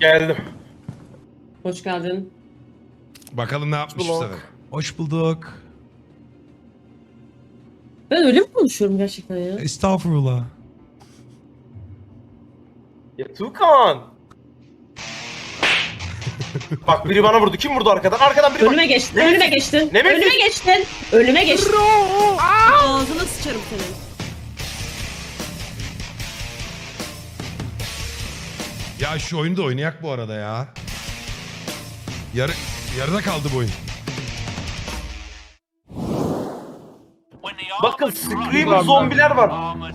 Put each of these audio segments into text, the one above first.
Geldim. Hoş geldin. Bakalım ne yapmış bu sefer. Hoş bulduk. Ben öyle mi konuşuyorum gerçekten ya? Estağfurullah. Ya Tukan. Bak biri bana vurdu. Kim vurdu arkadan? Arkadan biri bak. Önüme geçtin, Ne? önüme geçtin. Ne önüme bekliyorsun? geçtin. Önüme geçtin. Ağzına sıçarım senin. Ya şu oyunu da oynayak bu arada ya. Yarı, yarıda kaldı bu oyun. Bakın Scream zombiler var.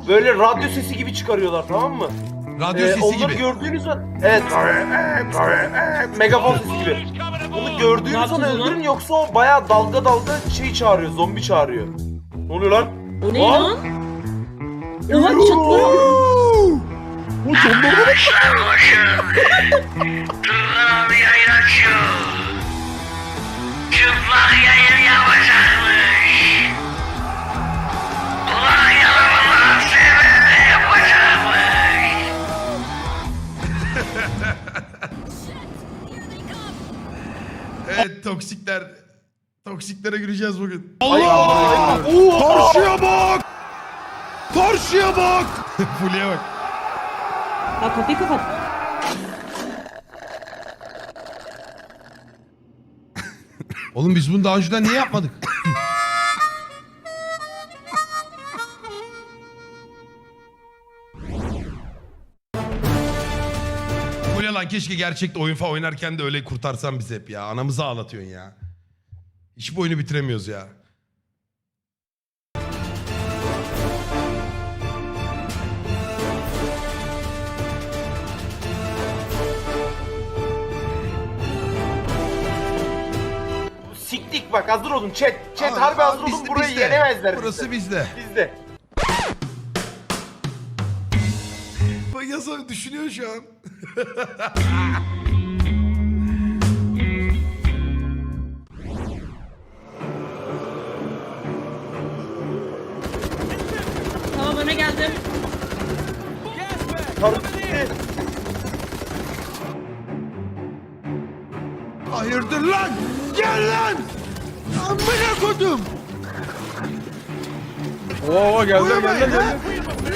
Böyle radyo sesi gibi çıkarıyorlar tamam mı? Radyo Ee, sesi onları gibi. gördüğünüz an evet megafon sesi gibi. Onu gördüğünüz an yaptınız lan? öldürün yoksa o bayağı dalga dalga şey çağırıyor, zombi çağırıyor. Ne oluyor lan? O ne Aa! lan? Oha çıtlı. Bu zombi Turgan abi yayın açıyor. Çıplak yayın yapacakmış. Ulan yalanlar seninle yapacakmış. Evet toksikler. Toksiklere gireceğiz bugün. Allah! Karşıya bak! Karşıya bak! Fulya'ya bak. Ha kapıyı kapat. Oğlum biz bunu daha önceden niye yapmadık? Fulya lan keşke gerçekte oyun falan oynarken de öyle kurtarsan bizi hep ya. Anamızı ağlatıyorsun ya. Hiç bu oyunu bitiremiyoruz ya. Bak hazır olun chat. Chat harbi hazır olun bizde, burayı bizde. yenemezler Burası bizde. bizde. Bizde. Bak yasa düşünüyor şu an. Tamam öne geldim. Gitti. Hayırdır lan? Gel lan! Amına kodum! Oo geldi geldi geldi.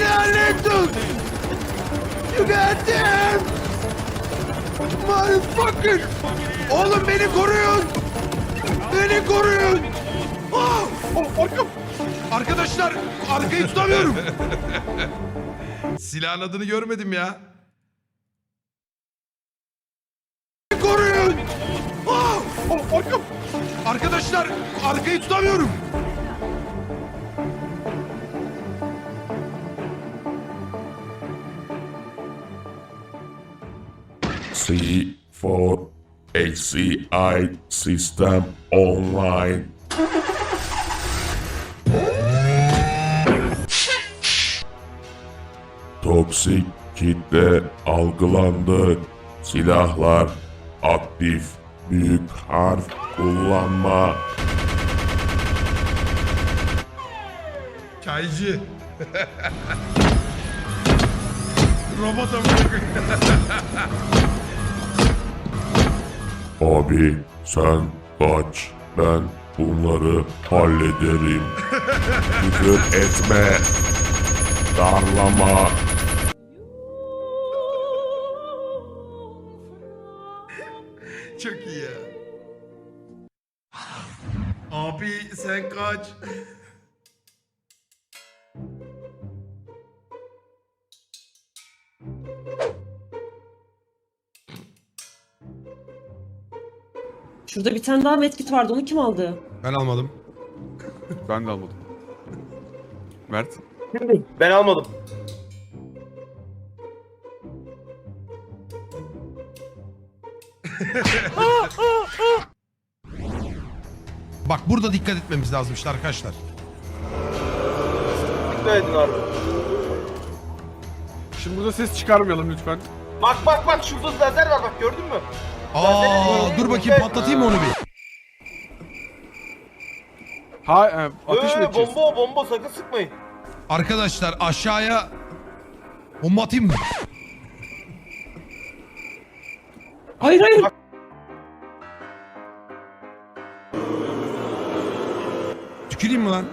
Lanet olsun! Geberdim! Motherfucker! Oğlum beni koruyun! Beni koruyun! Ah! Oh, arkam! Arkadaşlar arkayı tutamıyorum. Silahın adını görmedim ya. Beni koruyun! Ah! Oh, arkam! Arkadaşlar arkayı tutamıyorum. C4 HCI system online. Toksik kitle algılandı. Silahlar aktif. Büyük harf kullanma. Çaycı. Robot amına. Abi sen kaç. Ben bunları hallederim. Küfür etme. Darlama. Sen kaç. Şurada bir tane daha medkit vardı. Onu kim aldı? Ben almadım. Ben de almadım. Mert. Ben almadım. Bak burada dikkat etmemiz lazım işte arkadaşlar. Dikkat edin harbi. Şimdi burada ses çıkarmayalım lütfen. Bak bak bak şurada lazer var bak gördün mü? Aa dur bakayım patlatayım mı onu bir. Ha e, ateş mi Ee, edeceğiz? bomba o, bomba sakın sıkmayın. Arkadaşlar aşağıya bomba atayım mı? Hayır hayır. Tüküreyim mi lan?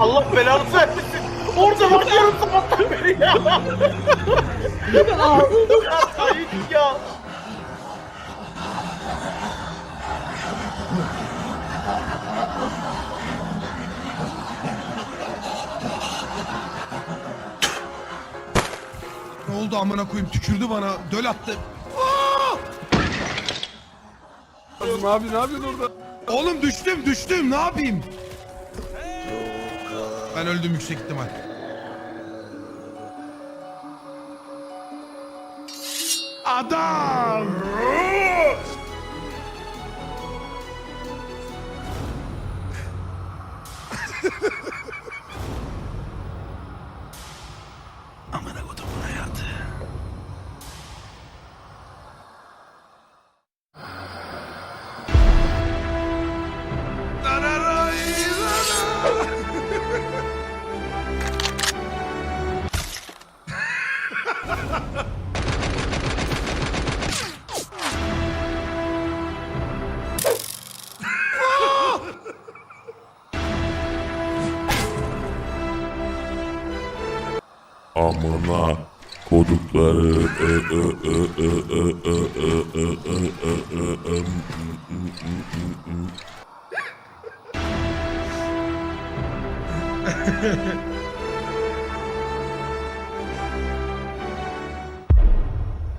Allah belanı vermesin. Orada bakıyorum sabahtan beri ya. Ya Sait ya. Ne oldu amına koyayım tükürdü bana döl attı. Kızım abi ne yapıyorsun orada? Oğlum düştüm düştüm ne yapayım? Ben öldüm yüksek ihtimal. Adam! Amına kodukları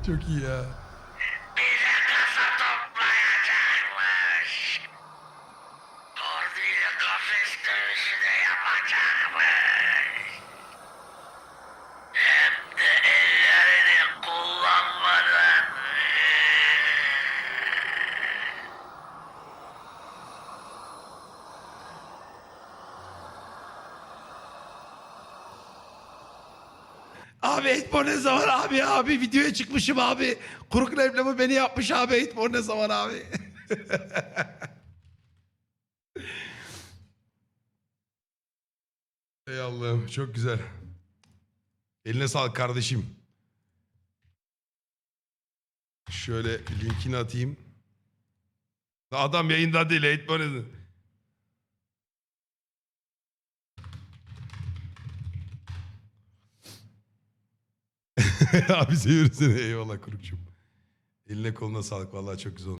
Çok iyi ya. Abi Eightborn ne zaman abi abi videoya çıkmışım abi. Kuruk reklamı beni yapmış abi Eightborn ne zaman abi. Ey Allah'ım çok güzel. Eline sağlık kardeşim. Şöyle linkini atayım. Adam yayında değil Eightborn Abi seviyoruz seni. Eyvallah Kurukçum. Eline koluna sağlık. Vallahi çok güzel olmuş.